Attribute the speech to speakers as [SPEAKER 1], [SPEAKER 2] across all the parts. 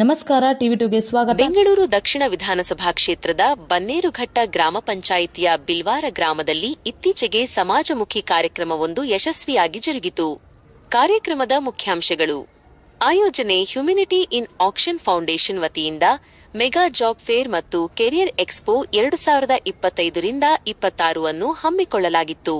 [SPEAKER 1] ನಮಸ್ಕಾರ, ಟಿವಿ ಟುಗೆ ಸ್ವಾಗತ.
[SPEAKER 2] ಬೆಂಗಳೂರು ದಕ್ಷಿಣ ವಿಧಾನಸಭಾ ಕ್ಷೇತ್ರದ ಬನ್ನೇರುಘಟ್ಟ ಗ್ರಾಮ ಪಂಚಾಯಿತಿಯ ಬಿಲ್ವಾರ ಗ್ರಾಮದಲ್ಲಿ ಇತ್ತೀಚೆಗೆ ಸಮಾಜಮುಖಿ ಕಾರ್ಯಕ್ರಮವೊಂದು ಯಶಸ್ವಿಯಾಗಿ ಜರುಗಿತು. ಕಾರ್ಯಕ್ರಮದ ಮುಖ್ಯಾಂಶಗಳು. ಆಯೋಜನೆ ಹ್ಯುಮಿನಿಟಿ ಇನ್ ಆಕ್ಷನ್ ಫೌಂಡೇಶನ್ ವತಿಯಿಂದ ಮೆಗಾ ಜಾಬ್ ಫೇರ್ ಮತ್ತು ಕೆರಿಯರ್ ಎಕ್ಸ್ಪೋ ಎರಡು ಸಾವಿರದ ಇಪ್ಪತ್ತೈದರಿಂದ ಇಪ್ಪತ್ತಾರು ಅನ್ನು ಹಮ್ಮಿಕೊಳ್ಳಲಾಗಿತ್ತು.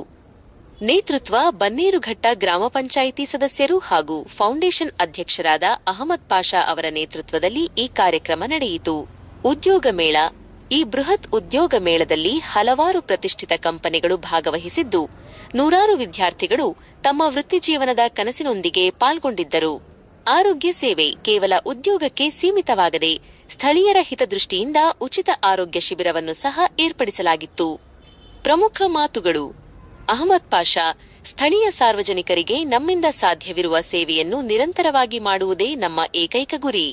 [SPEAKER 2] ನೇತೃತ್ವ ಬನ್ನೇರುಘಟ್ಟ ಗ್ರಾಮ ಪಂಚಾಯಿತಿ ಸದಸ್ಯರು ಹಾಗೂ ಫೌಂಡೇಶನ್ ಅಧ್ಯಕ್ಷರಾದ ಅಹಮದ್ ಪಾಷಾ ಅವರ ನೇತೃತ್ವದಲ್ಲಿ ಈ ಕಾರ್ಯಕ್ರಮ ನಡೆಯಿತು. ಉದ್ಯೋಗ ಮೇಳ. ಈ ಬೃಹತ್ ಉದ್ಯೋಗ ಮೇಳದಲ್ಲಿ ಹಲವಾರು ಪ್ರತಿಷ್ಠಿತ ಕಂಪನಿಗಳು ಭಾಗವಹಿಸಿದ್ದು, ನೂರಾರು ವಿದ್ಯಾರ್ಥಿಗಳು ತಮ್ಮ ವೃತ್ತಿಜೀವನದ ಕನಸಿನೊಂದಿಗೆ ಪಾಲ್ಗೊಂಡಿದ್ದರು. ಆರೋಗ್ಯ ಸೇವೆ ಕೇವಲ ಉದ್ಯೋಗಕ್ಕೆ ಸೀಮಿತವಾಗದೆ ಸ್ಥಳೀಯರ ಹಿತದೃಷ್ಟಿಯಿಂದ ಉಚಿತ ಆರೋಗ್ಯ ಶಿಬಿರವನ್ನು ಸಹ ಏರ್ಪಡಿಸಲಾಗಿತ್ತು. ಪ್ರಮುಖ ಮಾತುಗಳು. ಅಹಮದ್ ಪಾಷಾ ಸ್ಥಳೀಯ ಸಾರ್ವಜನಿಕರಿಗೆ ನಮ್ಮಿಂದ ಸಾಧ್ಯವಿರುವ ಸೇವೆಯನ್ನು ನಿರಂತರವಾಗಿ ಮಾಡುವುದೇ ನಮ್ಮ ಏಕೈಕ ಗುರಿ.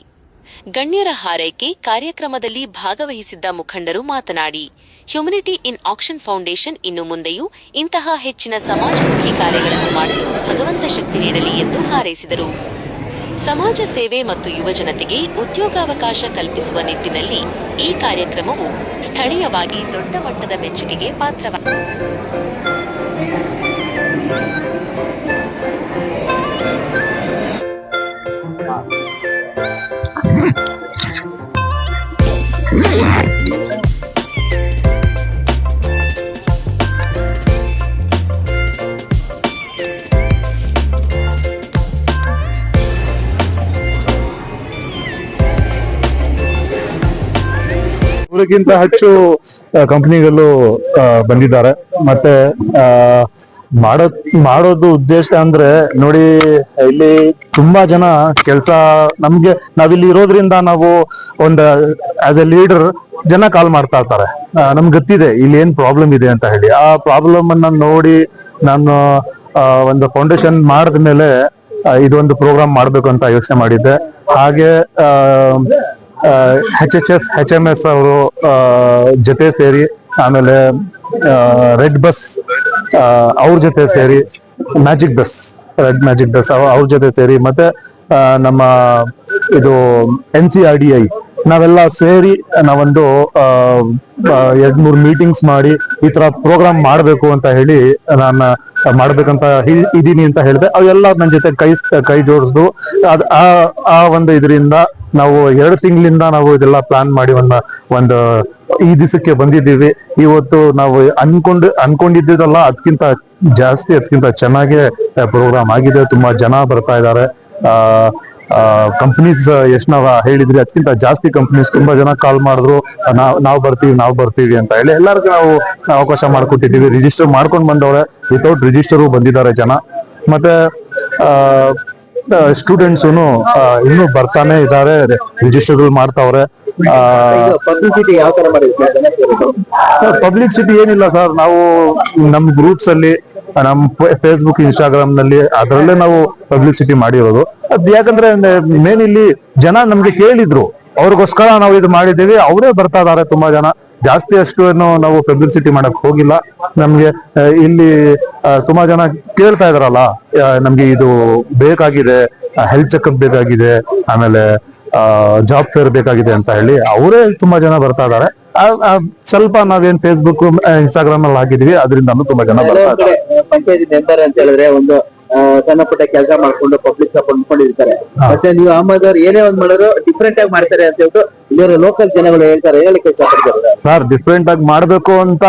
[SPEAKER 2] ಗಣ್ಯರ ಹಾರೈಕೆ ಕಾರ್ಯಕ್ರಮದಲ್ಲಿ ಭಾಗವಹಿಸಿದ್ದ ಮುಖಂಡರು ಮಾತನಾಡಿ, ಹ್ಯುಮಿನಿಟಿ ಇನ್ ಆಕ್ಷನ್ ಫೌಂಡೇಶನ್ ಇನ್ನು ಮುಂದೆಯೂ ಇಂತಹ ಹೆಚ್ಚಿನ ಸಮಾಜಮುಖಿ ಕಾರ್ಯಗಳನ್ನು ಮಾಡಲು ಭಗವಂತ ಶಕ್ತಿ ನೀಡಲಿ ಎಂದು ಹಾರೈಸಿದರು. ಸಮಾಜ ಸೇವೆ ಮತ್ತು ಯುವಜನತೆಗೆ ಉದ್ಯೋಗಾವಕಾಶ ಕಲ್ಪಿಸುವ ನಿಟ್ಟಿನಲ್ಲಿ ಈ ಕಾರ್ಯಕ್ರಮವು ಸ್ಥಳೀಯವಾಗಿ ದೊಡ್ಡ ಮಟ್ಟದ ಮೆಚ್ಚುಗೆಗೆ ಪಾತ್ರವಾಗಿದೆ. Yeah.
[SPEAKER 3] ನೂರಕ್ಕಿಂತ ಹೆಚ್ಚು ಕಂಪನಿಗಳು ಬಂದಿದ್ದಾರೆ. ಮತ್ತೆ ಮಾಡೋ, ಮಾಡೋದು ಉದ್ದೇಶ ಅಂದ್ರೆ ನೋಡಿ, ಇಲ್ಲಿ ತುಂಬಾ ಜನ ಕೆಲಸ, ನಮ್ಗೆ ನಾವಿಲ್ಲಿ ಇರೋದ್ರಿಂದ ನಾವು ಒಂದು ಆಸ್ ಎ ಲೀಡರ್ ಜನ ಕಾಲ್ ಮಾಡ್ತಾ ಇರ್ತಾರೆ. ನಮ್ಗೆ ಗೊತ್ತಿದೆ ಇಲ್ಲಿ ಏನ್ ಪ್ರಾಬ್ಲಮ್ ಇದೆ ಅಂತ ಹೇಳಿ. ಆ ಪ್ರಾಬ್ಲಮ್ ಅನ್ನ ನೋಡಿ ನಾನು ಒಂದು ಫೌಂಡೇಶನ್ ಮಾಡಿದ ಮೇಲೆ ಇದೊಂದು ಪ್ರೋಗ್ರಾಮ್ ಮಾಡ್ಬೇಕು ಅಂತ ಯೋಚನೆ ಮಾಡಿದ್ದೆ. ಹಾಗೆ ಆ, H S H M S ಅವರು ಜೊತೆ ಸೇರಿ ಆಮೇಲೆ ರೆಡ್ ಬಸ್ ಅವ್ರ ಜೊತೆ ಸೇರಿ magic bus red magic bus ಅವ್ರ ಜೊತೆ ಸೇರಿ ಮತ್ತೆ ನಮ್ಮ ಇದು N C R D I ನಾವೆಲ್ಲ ಸೇರಿ ನಾವೊಂದು ಎರಡ್ ಮೂರ್ ಮೀಟಿಂಗ್ಸ್ ಮಾಡಿ ಈ ತರ ಪ್ರೋಗ್ರಾಮ್ ಮಾಡಬೇಕು ಅಂತ ಹೇಳಿ ನಾನು ಮಾಡ್ಬೇಕಂತ ಇದೀನಿ ಅಂತ ಹೇಳಿದೆ ಅವೆಲ್ಲ ನನ್ನ ಜೊತೆ ಕೈ ಕೈ ಜೋಡಿಸ್ದು ಅದ್ ಆ ಒಂದು ಇದರಿಂದ ನಾವು ಎರಡು ತಿಂಗಳಿಂದ ನಾವು ಇದೆಲ್ಲ ಪ್ಲಾನ್ ಮಾಡಿ ಒಂದು ಒಂದು, ಈ ದಿವಸಕ್ಕೆ ಬಂದಿದ್ದೀವಿ. ಇವತ್ತು ನಾವು ಅನ್ಕೊಂಡು, ಅನ್ಕೊಂಡಿದ್ದಲ್ಲ ಅದಕ್ಕಿಂತ ಜಾಸ್ತಿ ಅದಕ್ಕಿಂತ ಚೆನ್ನಾಗಿ ಪ್ರೋಗ್ರಾಮ್ ಆಗಿದೆ. ತುಂಬಾ ಜನ ಬರ್ತಾ ಇದ್ದಾರೆ. ಕಂಪನೀಸ್ ಎಷ್ಟು ನಾವ್ ಹೇಳಿದ್ರಿ ಅದಕ್ಕಿಂತ ಜಾಸ್ತಿ ಕಂಪ್ನೀಸ್ ತುಂಬಾ ಜನ ಕಾಲ್ ಮಾಡಿದ್ರು. ನಾವ್ ನಾವ್ ಬರ್ತೀವಿ ನಾವ್ ಬರ್ತೀವಿ ಅಂತ ಹೇಳಿ ಎಲ್ಲರಿಗೂ ನಾವು ಅವಕಾಶ ಮಾಡ್ಕೊಟ್ಟಿದ್ದೀವಿ. ರಿಜಿಸ್ಟರ್ ಮಾಡ್ಕೊಂಡ್ ಬಂದವ್ರೆ. ವಿತೌಟ್ ರಿಜಿಸ್ಟರ್ ಬಂದಿದ್ದಾರೆ ಜನ. ಮತ್ತೆ ಸ್ಟೂಡೆಂಟ್ಸ್ ಇನ್ನೂ ಬರ್ತಾನೆ ಇದ್ದಾರೆ ರಿಜಿಸ್ಟರ್ಗಳು ಮಾಡ್ತಾವ್ರೆ.
[SPEAKER 4] ಪಬ್ಲಿಸಿಟಿ ಯಾವ ತರ ಮಾಡಿದ್ರು?
[SPEAKER 3] ಪಬ್ಲಿಕ್ ಸಿಟಿ ಏನಿಲ್ಲ ಸರ್ ನಾವು ನಮ್ ಗ್ರೂಪ್ಸ್ ಅಲ್ಲಿ ನಮ್ ಫೇಸ್ಬುಕ್ ಇನ್ಸ್ಟಾಗ್ರಾಮ್ನಲ್ಲಿ ಅದರಲ್ಲೇ ನಾವು ಪಬ್ಲಿಸಿಟಿ ಮಾಡಿರೋದು. ಅದ್ ಯಾಕಂದ್ರೆ ಮೇನ್ ಇಲ್ಲಿ ಜನ ನಮ್ಗೆ ಕೇಳಿದ್ರು. ಅವ್ರಿಗೋಸ್ಕರ ನಾವು ಇದು ಮಾಡಿದ್ದೀವಿ. ಅವರೇ ಬರ್ತಾ ಇದಾರೆ ತುಂಬಾ ಜನ. ಜಾಸ್ತಿ ಅಷ್ಟು ನಾವು ಪಬ್ಲಿಸಿಟಿ ಮಾಡಕ್ ಹೋಗಿಲ್ಲ. ನಮ್ಗೆ ಇಲ್ಲಿ ತುಂಬಾ ಜನ ಕೇಳ್ತಾ ಇದಾರಲ್ಲ ನಮ್ಗೆ ಇದು ಬೇಕಾಗಿದೆ ಹೆಲ್ತ್ ಚೆಕಪ್ ಬೇಕಾಗಿದೆ, ಆಮೇಲೆ ಜಾಬ್ ಫೇರ್ ಬೇಕಾಗಿದೆ ಅಂತ ಹೇಳಿ ಅವರೇ ತುಂಬಾ ಜನ ಬರ್ತಾ ಇದಾರೆ. ಸ್ವಲ್ಪ ನಾವೇನ್ ಫೇಸ್ಬುಕ್ ಇನ್ಸ್ಟಾಗ್ರಾಮ್ ಅಲ್ಲಿ ಹಾಕಿದೀವಿ ಅದರಿಂದ ತುಂಬಾ ಜನ ಬರ್ತಾ ಇದ್ದಾರೆ
[SPEAKER 4] ಸಣ್ಣ ಪುಟ್ಟ ಕೆಲಸ ಮಾಡ್ಕೊಂಡು ಪಬ್ಲಿಕ್ ಶಾಪ್ ಅನ್ಕೊಂಡಿರ್ತಾರೆ ಮತ್ತೆ ನೀವು ಅಹಮದ್ ಅವ್ರು ಏನೇ ಒಂದ್ ಮಾಡೋರು ಡಿಫ್ರೆಂಟ್ ಆಗಿ ಮಾಡ್ತಾರೆ ಅಂತ ಹೇಳ್ಬಿಟ್ಟು ಇಲ್ಲಿರೋ ಲೋಕಲ್ ಜನಗಳು ಹೇಳ್ತಾರೆ ಹೇಳಕ್ಕೆ
[SPEAKER 3] ಸರ್ ಡಿಫ್ರೆಂಟ್ ಆಗಿ ಮಾಡ್ಬೇಕು ಅಂತ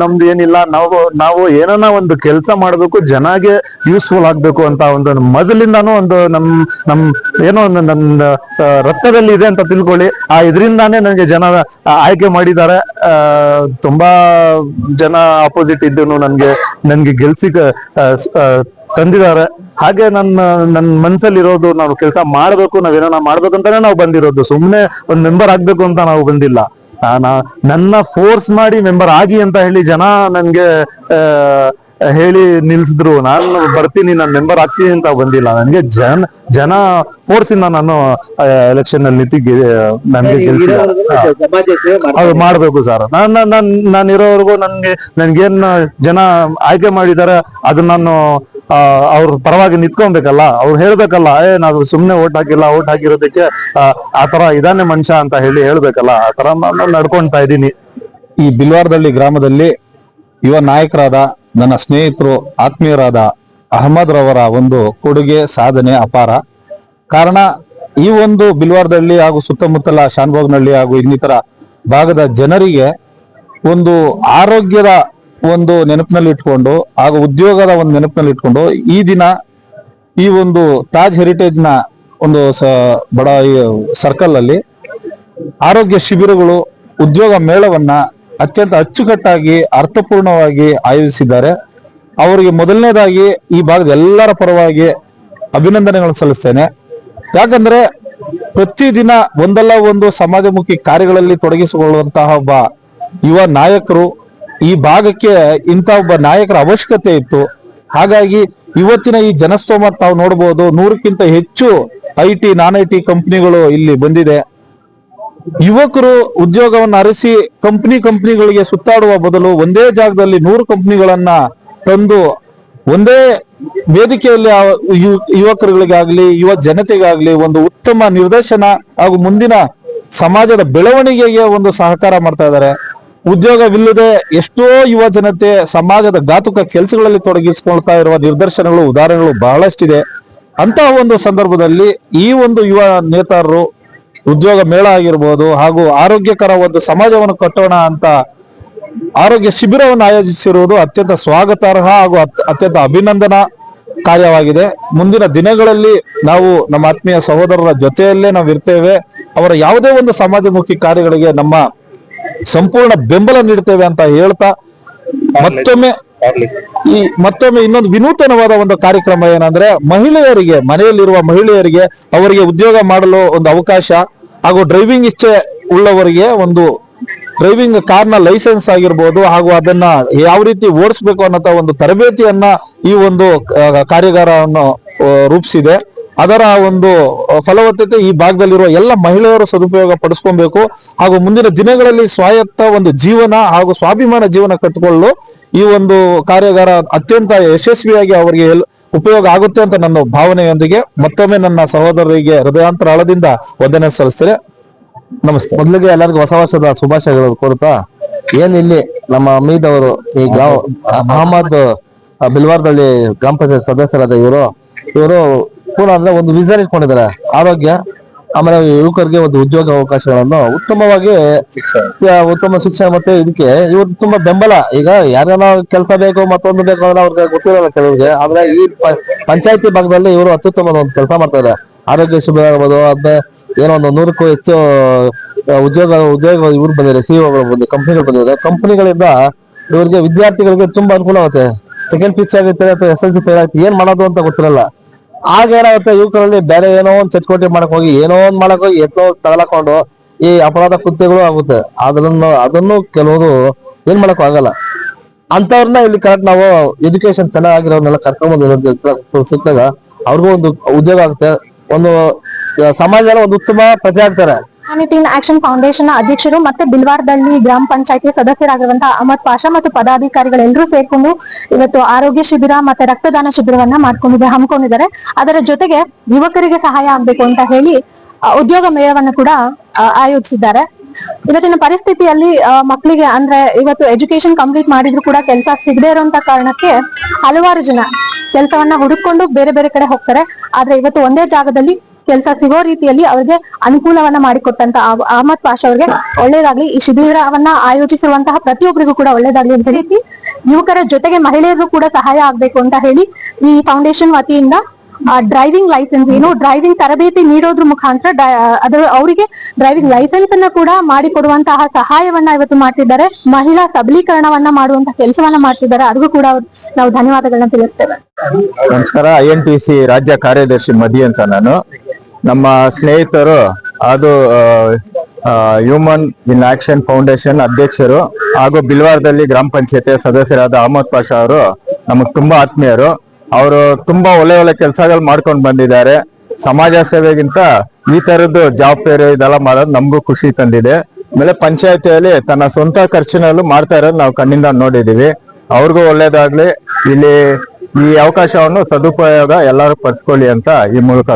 [SPEAKER 3] ನಮ್ದು ಏನಿಲ್ಲ. ನಾವು ನಾವು ಏನನ್ನ ಒಂದು ಕೆಲಸ ಮಾಡ್ಬೇಕು ಜನಗೆ ಯೂಸ್ಫುಲ್ ಆಗ್ಬೇಕು ಅಂತ ಒಂದು ಮೊದಲಿಂದಾನು ಒಂದು ನಮ್ ನಮ್ ಏನೋ ಒಂದು ನನ್ನ ರಕ್ತದಲ್ಲಿ ಇದೆ ಅಂತ ತಿಳ್ಕೊಳ್ಳಿ. ಆ ಇದರಿಂದಾನೇ ನನಗೆ ಜನ ಆಯ್ಕೆ ಮಾಡಿದ್ದಾರೆ. ತುಂಬಾ ಜನ ಅಪೋಸಿಟ್ ಇದ್ದು ನನ್ಗೆ ನನ್ಗೆ ಗೆಲ್ಸಿ ತಂದಿದ್ದಾರೆ. ಹಾಗೆ ನನ್ನ ನನ್ನ ಮನ್ಸಲ್ಲಿ ಇರೋದು ನಾವು ಕೆಲಸ ಮಾಡ್ಬೇಕು ನಾವೇನೋ ಮಾಡ್ಬೇಕು ಅಂತಾನೆ ನಾವು ಬಂದಿರೋದು. ಸುಮ್ನೆ ಒಂದ್ ಮೆಂಬರ್ ಆಗ್ಬೇಕು ಅಂತ ನಾವು ಬಂದಿಲ್ಲ. ನನ್ನ ಫೋರ್ಸ್ ಮಾಡಿ ಮೆಂಬರ್ ಆಗಿ ಅಂತ ಹೇಳಿ ಜನ ನನ್ಗೆ ಹೇಳಿ ನಿಲ್ಸಿದ್ರು. ನಾನು ಬರ್ತೀನಿ ನಾನು ಮೆಂಬರ್ ಆಗ್ತೀನಿ ಅಂತ ಬಂದಿಲ್ಲ. ನನ್ಗೆ ಜನ ಜನ ಫೋರ್ಸ್ ಇಂದ ನಾನು ಎಲೆಕ್ಷನ್ ಅಲ್ಲಿ ನಿಂತು ನನ್ಗೆ. ಅದು ಮಾಡ್ಬೇಕು ಸರ್ ನಾನು ನಾನು ನಾನು ಇರೋವರೆಗೂ ನನ್ಗೆ ನನ್ಗೇನ್ ಜನ ಆಯ್ಕೆ ಮಾಡಿದ್ದಾರೆ ಅದನ್ನ ನಾನು ಅವ್ರ ಪರವಾಗಿ ನಿಂತ್ಕೊಬೇಕಲ್ಲ, ಅವ್ರು ಹೇಳ್ಬೇಕಲ್ಲ, ಏ ನಾವು ಸುಮ್ನೆ ಓಟ್ ಹಾಕಿಲ್ಲ, ಓಟ್ ಹಾಕಿರೋದಕ್ಕೆ ತರ ಇದಾನೆ ಮನುಷ್ಯ ಅಂತ ಹೇಳಿ ಹೇಳ್ಬೇಕಲ್ಲ, ಆ ನಾನು ನಡ್ಕೊಂತಾ ಇದ್ದೀನಿ.
[SPEAKER 5] ಈ ಬಿಲ್ವಾರದಳ್ಳಿ ಗ್ರಾಮದಲ್ಲಿ ಯುವ ನಾಯಕರಾದ ನನ್ನ ಸ್ನೇಹಿತರು, ಆತ್ಮೀಯರಾದ ಅಹಮದ್ ರವರ ಒಂದು ಕೊಡುಗೆ ಸಾಧನೆ ಅಪಾರ. ಕಾರಣ, ಈ ಒಂದು ಬಿಲ್ವಾರದಳ್ಳಿ ಹಾಗೂ ಸುತ್ತಮುತ್ತಲ ಶಾನ್ಭೋಗ್ನಹಳ್ಳಿ ಹಾಗೂ ಇನ್ನಿತರ ಭಾಗದ ಜನರಿಗೆ ಒಂದು ಆರೋಗ್ಯದ ಒಂದು ನೆನಪಿನಲ್ಲಿ ಇಟ್ಕೊಂಡು, ಹಾಗೂ ಉದ್ಯೋಗದ ಒಂದು ನೆನಪಿನಲ್ಲಿ ಇಟ್ಕೊಂಡು, ಈ ದಿನ ಈ ಒಂದು ತಾಜ್ ಹೆರಿಟೇಜ್ನ ಒಂದು ಬಡ ಸರ್ಕಲ್ ಅಲ್ಲಿ ಆರೋಗ್ಯ ಶಿಬಿರಗಳು, ಉದ್ಯೋಗ ಮೇಳವನ್ನ ಅತ್ಯಂತ ಅಚ್ಚುಕಟ್ಟಾಗಿ, ಅರ್ಥಪೂರ್ಣವಾಗಿ ಆಯೋಜಿಸಿದ್ದಾರೆ. ಅವರಿಗೆ ಮೊದಲನೇದಾಗಿ ಈ ಭಾಗದ ಎಲ್ಲರ ಪರವಾಗಿ ಅಭಿನಂದನೆಗಳನ್ನು ಸಲ್ಲಿಸ್ತೇನೆ. ಯಾಕಂದ್ರೆ ಪ್ರತಿದಿನ ಒಂದಲ್ಲ ಒಂದು ಸಮಾಜಮುಖಿ ಕಾರ್ಯಗಳಲ್ಲಿ ತೊಡಗಿಸಿಕೊಳ್ಳುವಂತಹ ಒಬ್ಬ ಯುವ ನಾಯಕರು ಈ ಭಾಗಕ್ಕೆ ಇಂಥ ಒಬ್ಬ ನಾಯಕರ ಅವಶ್ಯಕತೆ ಇತ್ತು. ಹಾಗಾಗಿ ಇವತ್ತಿನ ಈ ಜನಸ್ತೋಮ ತಾವು ನೋಡಬಹುದು ನೂರಕ್ಕಿಂತ ಹೆಚ್ಚು I T non I T ಕಂಪ್ನಿಗಳು ಇಲ್ಲಿ ಬಂದಿದೆ. ಯುವಕರು ಉದ್ಯೋಗವನ್ನು ಅರಸಿ, ಕಂಪ್ನಿ ಕಂಪ್ನಿಗಳಿಗೆ ಸುತ್ತಾಡುವ ಬದಲು ಒಂದೇ ಜಾಗದಲ್ಲಿ ನೂರು ಕಂಪ್ನಿಗಳನ್ನ ತಂದು, ಒಂದೇ ವೇದಿಕೆಯಲ್ಲಿ ಯುವಕರುಗಳಿಗಾಗ್ಲಿ, ಯುವ ಜನತೆಗಾಗ್ಲಿ ಒಂದು ಉತ್ತಮ ನಿರ್ದೇಶನ ಹಾಗೂ ಮುಂದಿನ ಸಮಾಜದ ಬೆಳವಣಿಗೆಗೆ ಒಂದು ಸಹಕಾರ ಮಾಡ್ತಾ ಇದ್ದಾರೆ. ಉದ್ಯೋಗವಿಲ್ಲದೆ ಎಷ್ಟೋ ಯುವ ಜನತೆ ಸಮಾಜದ ಘಾತುಕ ಕೆಲಸಗಳಲ್ಲಿ ತೊಡಗಿಸಿಕೊಳ್ತಾ ಇರುವ ನಿದರ್ಶನಗಳು ಉದಾಹರಣೆಗಳು ಬಹಳಷ್ಟಿದೆ. ಅಂತಹ ಒಂದು ಸಂದರ್ಭದಲ್ಲಿ ಈ ಒಂದು ಯುವ ನೇತಾರರು ಉದ್ಯೋಗ ಮೇಳ ಆಗಿರ್ಬೋದು ಹಾಗೂ ಆರೋಗ್ಯಕರ ಒಂದು ಸಮಾಜವನ್ನು ಕಟ್ಟೋಣ ಅಂತ ಆರೋಗ್ಯ ಶಿಬಿರವನ್ನು ಆಯೋಜಿಸಿರುವುದು ಅತ್ಯಂತ ಸ್ವಾಗತಾರ್ಹ ಹಾಗೂ ಅತ್- ಅತ್ಯಂತ ಅಭಿನಂದನಾ ಕಾರ್ಯವಾಗಿದೆ. ಮುಂದಿನ ದಿನಗಳಲ್ಲಿ ನಾವು ನಮ್ಮ ಆತ್ಮೀಯ ಸಹೋದರರ ಜೊತೆಯಲ್ಲೇ ನಾವು ಇರ್ತೇವೆ ಅವರ ಯಾವುದೇ ಒಂದು ಸಮಾಜಮುಖಿ ಕಾರ್ಯಗಳಿಗೆ ನಮ್ಮ ಸಂಪೂರ್ಣ ಬೆಂಬಲ ನೀಡುತ್ತೇವೆ ಅಂತ ಹೇಳ್ತಾ ಮತ್ತೊಮ್ಮೆ ಈ ಮತ್ತೊಮ್ಮೆ ಇನ್ನೊಂದು ವಿನೂತನವಾದ ಒಂದು ಕಾರ್ಯಕ್ರಮ ಏನಂದ್ರೆ ಮಹಿಳೆಯರಿಗೆ, ಮನೆಯಲ್ಲಿರುವ ಮಹಿಳೆಯರಿಗೆ, ಅವರಿಗೆ ಉದ್ಯೋಗ ಮಾಡಲು ಒಂದು ಅವಕಾಶ ಹಾಗೂ ಡ್ರೈವಿಂಗ್ ಇಚ್ಛೆ ಉಳ್ಳವರಿಗೆ ಒಂದು ಡ್ರೈವಿಂಗ್ ಕಾರ್ನ ಲೈಸೆನ್ಸ್ ಆಗಿರ್ಬೋದು ಹಾಗೂ ಅದನ್ನ ಯಾವ ರೀತಿ ಓಡಿಸ್ಬೇಕು ಅನ್ನೋ ಒಂದು ತರಬೇತಿಯನ್ನ ಈ ಒಂದು ಕಾರ್ಯಾಗಾರವನ್ನು ರೂಪಿಸಿದೆ. ಅದರ ಒಂದು ಫಲವತ್ತತೆ ಈ ಭಾಗದಲ್ಲಿರುವ ಎಲ್ಲ ಮಹಿಳೆಯರು ಸದುಪಯೋಗ ಪಡಿಸ್ಕೊಬೇಕು. ಹಾಗೂ ಮುಂದಿನ ದಿನಗಳಲ್ಲಿ ಸ್ವಾಯತ್ತ ಒಂದು ಜೀವನ ಹಾಗೂ ಸ್ವಾಭಿಮಾನ ಜೀವನ ಕಟ್ಟಿಕೊಳ್ಳಲು ಈ ಒಂದು ಕಾರ್ಯಾಗಾರ ಅತ್ಯಂತ ಯಶಸ್ವಿಯಾಗಿ ಅವರಿಗೆ ಉಪಯೋಗ ಆಗುತ್ತೆ ಅಂತ ನನ್ನ ಭಾವನೆಯೊಂದಿಗೆ ಮತ್ತೊಮ್ಮೆ ನನ್ನ ಸಹೋದರರಿಗೆ ಹೃದಯಾಂತರ ಆಳದಿಂದ ವಂದನೆ ಸಲ್ಲಿಸ್ತೇನೆ. ನಮಸ್ತೆ.
[SPEAKER 4] ಮೊದಲಿಗೆ ಎಲ್ಲರಿಗೂ ಹೊಸ ವರ್ಷದ ಶುಭಾಶಯಗಳು ಕೋರುತ್ತಾ ಏನ್ ಇಲ್ಲಿ ನಮ್ಮ ಅಮೀದ್ ಅವರು, ಈ ಗ್ರಾಮ ಅಹಮದ್ ಬಿಲ್ವಾರ್ದಲ್ಲಿ ಗ್ರಾಮ ಪಂಚಾಯತ್ ಸದಸ್ಯರಾದ ಇವರು ಇವರು ಪೂರ್ಣ ಅಂದ್ರೆ ಒಂದು ವಿಸನ್ ಇಟ್ಕೊಂಡಿದ್ದಾರೆ. ಆರೋಗ್ಯ ಆಮೇಲೆ ಯುವಕರಿಗೆ ಒಂದು ಉದ್ಯೋಗ ಅವಕಾಶಗಳನ್ನು ಉತ್ತಮವಾಗಿ ಉತ್ತಮ ಶಿಕ್ಷಣ ಮತ್ತೆ ಇದಕ್ಕೆ ಇವ್ರು ತುಂಬಾ ಬೆಂಬಲ. ಈಗ ಯಾರಿಗಾನ ಕೆಲಸ ಬೇಕು ಮತ್ತೊಂದು ಬೇಕು ಅಂದ್ರೆ ಅವ್ರಿಗೆ ಗೊತ್ತಿರಲ್ಲ ಕೆಲವರಿಗೆ. ಆದ್ರೆ ಈ ಪಂಚಾಯತಿ ಭಾಗದಲ್ಲಿ ಇವರು ಅತ್ಯುತ್ತಮವಾದ ಒಂದು ಕೆಲಸ ಮಾಡ್ತಾರೆ ಆರೋಗ್ಯ ಶಿಬಿರ ಇರ್ಬೋದು ಅದೇ ಏನೋ ಒಂದು ನೂರಕ್ಕೂ ಹೆಚ್ಚು ಉದ್ಯೋಗ ಉದ್ಯೋಗ ಇವ್ರು ಬಂದಿದೆ ಸಿಇಒಗಳು ಬಂದು ಕಂಪನಿಗಳು ಬಂದಿದೆ ಕಂಪನಿಗಳಿಂದ ಇವ್ರಿಗೆ ವಿದ್ಯಾರ್ಥಿಗಳಿಗೆ ತುಂಬಾ ಅನುಕೂಲ ಆಗುತ್ತೆ. ಸೆಕೆಂಡ್ ಪಿಚ್ ಆಗುತ್ತೆ ಅಥವಾ ಎಸ್ ಎಲ್ ಸಿ ಫೇಲ್ ಆಗುತ್ತೆ ಏನ್ ಮಾಡೋದು ಅಂತ ಗೊತ್ತಿರಲ್ಲ. ಆಗ ಏನಾಗುತ್ತೆ, ಯುವಕರಲ್ಲಿ ಬೇರೆ ಏನೋ ಒಂದು ಚಟುವಟಿಕೆ ಮಾಡಕ್ ಹೋಗಿ, ಏನೋ ಒಂದ್ ಮಾಡಕ್ ಹೋಗಿ ಎತ್ತೋ ತಗಲಾಕೊಂಡು ಈ ಅಪರಾಧ ಕೃತ್ಯಗಳು ಆಗುತ್ತೆ. ಅದನ್ನು ಅದನ್ನು ಕೆಲವರು ಏನ್ ಮಾಡಕ್ ಆಗಲ್ಲ. ಅಂತವ್ರನ್ನ ಇಲ್ಲಿ ಕರೆಕ್ಟ್ ನಾವು ಎಜುಕೇಶನ್ ಚೆನ್ನಾಗಿರೋರ್ನೆಲ್ಲ ಕರ್ಕೊಂಡ್ಬಂದು ಸಿಕ್ಕಾಗ ಅವ್ರಿಗೂ ಒಂದು ಉದ್ಯೋಗ ಆಗುತ್ತೆ. ಒಂದು ಸಮಾಜದಲ್ಲಿ ಒಂದು ಉತ್ತಮ ಪ್ರಜೆ ಆಗ್ತಾರೆ.
[SPEAKER 6] ಹ್ಯುಮ್ಯಾನಿಟೀನ್ ಆಕ್ಷನ್ ಫೌಂಡೇಶನ್ ಅಧ್ಯಕ್ಷರು ಮತ್ತೆ ಬಿಲ್ವಾರ್ದಳ್ಳಿ ಗ್ರಾಮ ಪಂಚಾಯತಿ ಸದಸ್ಯರಾಗಿರುವಂತಹ ಅಹಮದ್ ಪಾಷಾ ಮತ್ತು ಪದಾಧಿಕಾರಿಗಳೆಲ್ಲರೂ ಸೇರ್ಕೊಂಡು ಇವತ್ತು ಆರೋಗ್ಯ ಶಿಬಿರ ಮತ್ತೆ ರಕ್ತದಾನ ಶಿಬಿರವನ್ನ ಮಾಡ್ಕೊಂಡಿದ್ದಾರೆ, ಹಮ್ಮಿಕೊಂಡಿದ್ದಾರೆ. ಅದರ ಜೊತೆಗೆ ಯುವಕರಿಗೆ ಸಹಾಯ ಆಗ್ಬೇಕು ಅಂತ ಹೇಳಿ ಉದ್ಯೋಗ ಮೇಳವನ್ನು ಕೂಡ ಆಯೋಜಿಸಿದ್ದಾರೆ. ಇವತ್ತಿನ ಪರಿಸ್ಥಿತಿಯಲ್ಲಿ ಮಕ್ಕಳಿಗೆ ಅಂದ್ರೆ ಇವತ್ತು ಎಜುಕೇಶನ್ ಕಂಪ್ಲೀಟ್ ಮಾಡಿದ್ರು ಕೂಡ ಕೆಲಸ ಸಿಗದೆ ಇರುವಂತ ಕಾರಣಕ್ಕೆ ಹಲವಾರು ಜನ ಕೆಲಸವನ್ನ ಹುಡುಕೊಂಡು ಬೇರೆ ಬೇರೆ ಕಡೆ ಹೋಗ್ತಾರೆ. ಆದ್ರೆ ಇವತ್ತು ಒಂದೇ ಜಾಗದಲ್ಲಿ ಕೆಲಸ ಸಿಗೋ ರೀತಿಯಲ್ಲಿ ಅವರಿಗೆ ಅನುಕೂಲವನ್ನ ಮಾಡಿಕೊಟ್ಟಂತ ಅಹಮದ್ ಪಾಷಾ ಅವರಿಗೆ ಒಳ್ಳೇದಾಗ್ಲಿ. ಈ ಶಿಬಿರವನ್ನ ಆಯೋಜಿಸಿರುವಂತಹ ಪ್ರತಿಯೊಬ್ಬರಿಗೂ ಕೂಡ ಒಳ್ಳೇದಾಗ್ಲಿ ಅಂತ ಹೇಳಿ ಯುವಕರ ಜೊತೆಗೆ ಮಹಿಳೆಯರಿಗೂ ಕೂಡ ಸಹಾಯ ಆಗ್ಬೇಕು ಅಂತ ಹೇಳಿ ಈ ಫೌಂಡೇಶನ್ ವತಿಯಿಂದ ಡ್ರೈವಿಂಗ್ ಲೈಸೆನ್ಸ್ ಏನು ಡ್ರೈವಿಂಗ್ ತರಬೇತಿ ನೀಡೋದ್ರ ಮುಖಾಂತರ ಅದ್ರ ಅವರಿಗೆ ಡ್ರೈವಿಂಗ್ ಲೈಸೆನ್ಸ್ ಅನ್ನ ಕೂಡ ಮಾಡಿಕೊಡುವಂತಹ ಸಹಾಯವನ್ನ ಇವತ್ತು ಮಾಡ್ತಿದ್ದಾರೆ. ಮಹಿಳಾ ಸಬಲೀಕರಣವನ್ನ ಮಾಡುವಂತಹ ಕೆಲಸವನ್ನ ಮಾಡ್ತಿದ್ದಾರೆ. ಅದಕ್ಕೂ ಕೂಡ ನಾವು ಧನ್ಯವಾದಗಳನ್ನ ತಿಳಿಸ್ತೇವೆ.
[SPEAKER 5] ನಮಸ್ಕಾರ. ಐ ರಾಜ್ಯ ಕಾರ್ಯದರ್ಶಿ ಮದಿ ಅಂತ ನಾನು. ನಮ್ಮ ಸ್ನೇಹಿತರು, ಅದು ಹ್ಯೂಮನ್ ಇನ್ ಆಕ್ಷನ್ ಫೌಂಡೇಶನ್ ಅಧ್ಯಕ್ಷರು ಹಾಗೂ ಬಿಲ್ವಾರದಲ್ಲಿ ಗ್ರಾಮ ಪಂಚಾಯತಿ ಸದಸ್ಯರಾದ ಅಹಮದ್ ಪಾಷಾ ಅವರು ನಮಗೆ ತುಂಬಾ ಆತ್ಮೀಯರು. ಅವರು ತುಂಬಾ ಒಳ್ಳೆ ಒಳ್ಳೆ ಕೆಲಸಗಳು ಮಾಡ್ಕೊಂಡು ಬಂದಿದ್ದಾರೆ. ಸಮಾಜ ಸೇವೆಗಿಂತ ಈ ತರದ್ದು ಜಾಬ್ ಫೇರ್ ಇದೆಲ್ಲ ಮಾಡೋದು ನಮಗೂ ಖುಷಿ ತಂದಿದೆ. ಆಮೇಲೆ ಪಂಚಾಯತಿಯಲ್ಲಿ ತನ್ನ ಸ್ವಂತ ಖರ್ಚಿನಲ್ಲೂ ಮಾಡ್ತಾ ಇರೋದು ನಾವು ಕಣ್ಣಿಂದ ನೋಡಿದೀವಿ ಅವ್ರಿಗೂ ಒಳ್ಳೇದಾಗ್ಲಿ. ಇಲ್ಲಿ
[SPEAKER 7] ಈ ಅವಕಾಶವನ್ನು ಸದುಪಯೋಗ ಎಲ್ಲರೂ ಪಡ್ಕೊಳ್ಳಿ ಅಂತ ಈ ಮೂಲಕ